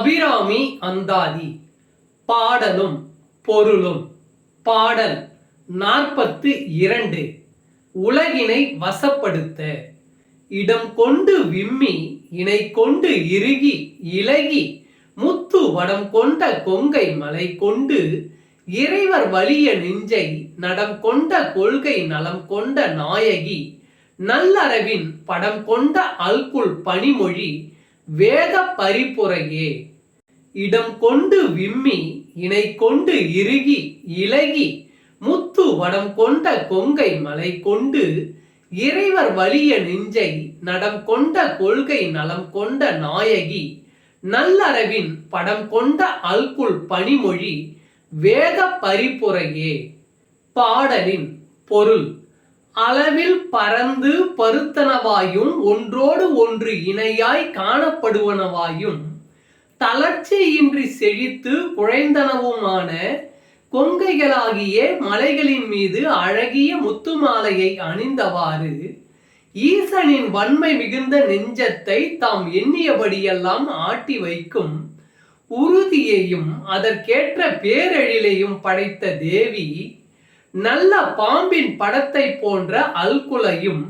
அபிராமி அந்தாதி. பாடலும் பொருளும். பாடல் நாற்பத்து இரண்டு. உலகினை வசப்படுத்த. இடம் கொண்டு விம்மி இணை கொண்டு இறுகி இலகி. முத்து வடம் கொண்ட கொங்கை மலை கொண்டு இறைவர் வலிய நெஞ்சை நடம் கொண்ட கொள்கை நலம் கொண்ட நாயகி. நல்லறவின் படம் கொண்ட அல்குல் பனிமொழி வேத பரிப்புரையே. இடம் கொண்டு விம்மி இணை கொண்டு இறுகி இலகி முத்து வடம் கொண்ட கொங்கை மலை கொண்டு இறைவர் வலிய நெஞ்சை நடம் கொண்ட கொள்கை நலம் கொண்ட நாயகி நல்லறவின் படம் கொண்ட அல்குல் பனிமொழி வேத பரிப்புரையே பாடலின் பொருள். அளவில் பறந்து பருத்தனவாயும் ஒன்றோடு ஒன்று இணையாய் காணப்படுவனவாயும் தளர்ச்சியின்றி செழித்து குழைந்தனவுமான கொங்கைகளாகிய மலைகளின் மீது அழகிய முத்துமாலையை அணிந்தவாறு ஈசனின் வன்மை மிகுந்த நெஞ்சத்தை தாம் எண்ணியபடியெல்லாம் ஆட்டி வைக்கும் உறுதியையும் அதற்கேற்ற பேரெழிலையும் படைத்த தேவி நல்ல பாம்பின் படத்தை போன்ற அல்குலையும்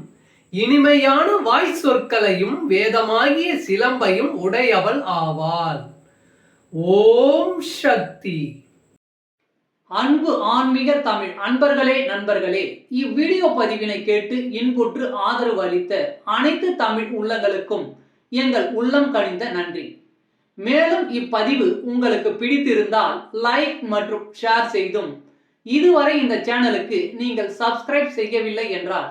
இனிமையான வாய் சொற்களையும் வேதமாகிய சிலம்பையும் உடையவள் ஆவாள். ஓம் சக்தி. அன்பு ஆன்மீக தமிழ் அன்பர்களே நண்பர்களே இவ்வீடியோ பதிவினை கேட்டு இன்புற்று ஆதரவு அளித்த அனைத்து தமிழ் உள்ளங்களுக்கும் எங்கள் உள்ளம் கனிந்த நன்றி. மேலும் இப்பதிவு உங்களுக்கு பிடித்திருந்தால் லைக் மற்றும் ஷேர் செய்தும். இதுவரை இந்த சேனலுக்கு நீங்கள் சப்ஸ்கிரைப் செய்யவில்லை என்றால்